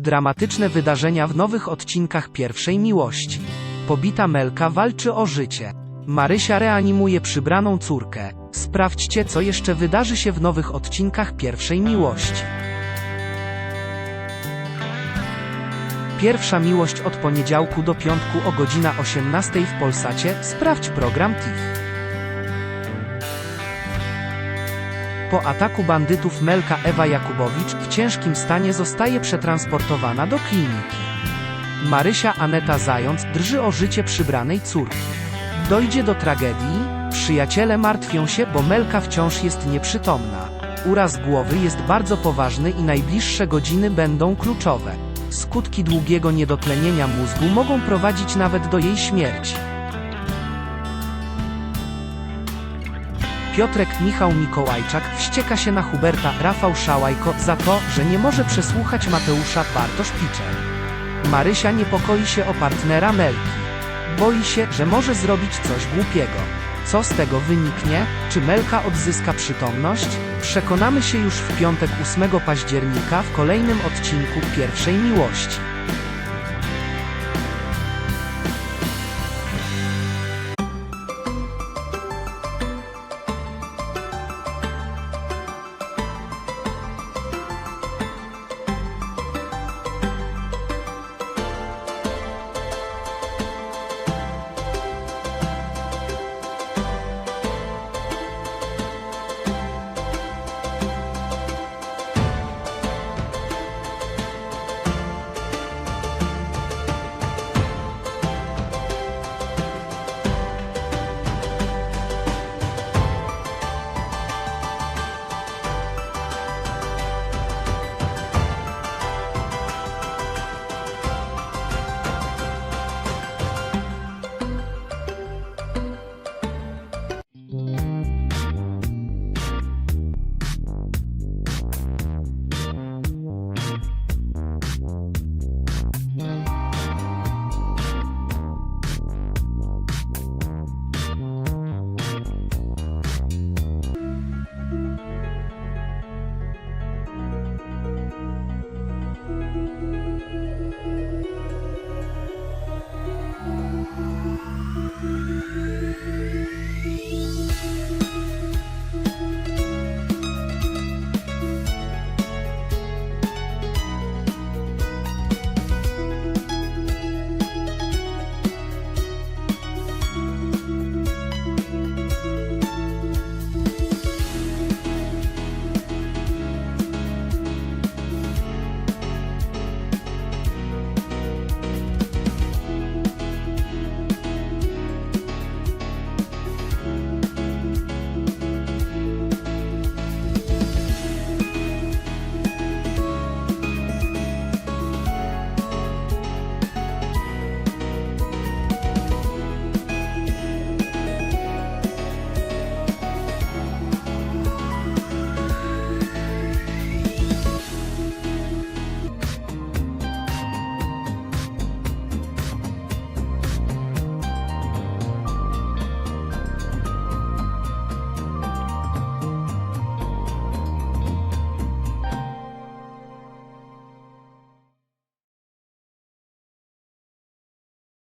Dramatyczne wydarzenia w nowych odcinkach pierwszej miłości. Pobita Melka walczy o życie. Marysia reanimuje przybraną córkę. Sprawdźcie, co jeszcze wydarzy się w nowych odcinkach pierwszej miłości. Pierwsza miłość od poniedziałku do piątku o godzina 18 w Polsacie. Sprawdź program TIF. Po ataku bandytów Melka Ewa Jakubowicz w ciężkim stanie zostaje przetransportowana do kliniki. Marysia Aneta Zając drży o życie przybranej córki. Dojdzie do tragedii, przyjaciele martwią się, bo Melka wciąż jest nieprzytomna. Uraz głowy jest bardzo poważny i najbliższe godziny będą kluczowe. Skutki długiego niedotlenienia mózgu mogą prowadzić nawet do jej śmierci. Piotrek Michał Mikołajczak wścieka się na Huberta Rafał Szałajko za to, że nie może przesłuchać Mateusza Bartosz Piczer. Marysia niepokoi się o partnera Melki. Boi się, że może zrobić coś głupiego. Co z tego wyniknie? Czy Melka odzyska przytomność? Przekonamy się już w piątek 8 października w kolejnym odcinku pierwszej miłości.